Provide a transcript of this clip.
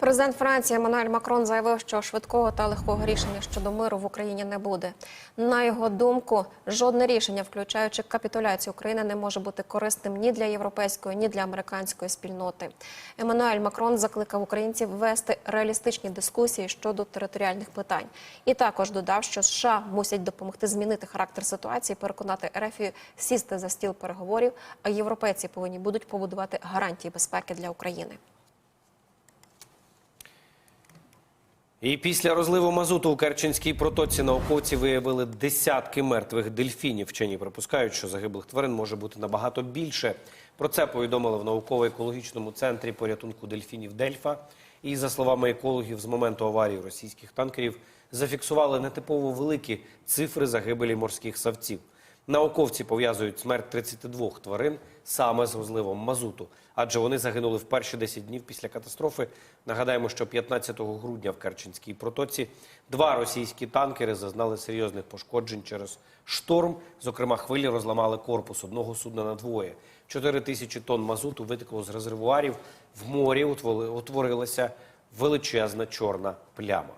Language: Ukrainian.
Президент Франції Еммануель Макрон заявив, що швидкого та легкого рішення щодо миру в Україні не буде. На його думку, жодне рішення, включаючи капітуляцію України, не може бути корисним ні для європейської, ні для американської спільноти. Еммануель Макрон закликав українців вести реалістичні дискусії щодо територіальних питань. І також додав, що США мусять допомогти змінити характер ситуації, переконати Ерефію сісти за стіл переговорів, а європейці повинні будуть побудувати гарантії безпеки для України. І після розливу мазуту у Керченській протоці науковці виявили десятки мертвих дельфінів. Вчені припускають, що загиблих тварин може бути набагато більше. Про це повідомили в науково-екологічному центрі порятунку дельфінів Дельфа. І за словами екологів, з моменту аварії російських танкерів зафіксували нетипово великі цифри загибелі морських савців. Науковці пов'язують смерть 32 тварин саме з розливом мазуту, адже вони загинули в перші 10 днів після катастрофи. Нагадаємо, що 15 грудня в Керченській протоці два російські танкери зазнали серйозних пошкоджень через шторм. Зокрема, хвилі розламали корпус одного судна на двоє. 4 тисячі тонн мазуту витекло з резервуарів. В морі утвори- утворилася величезна чорна пляма.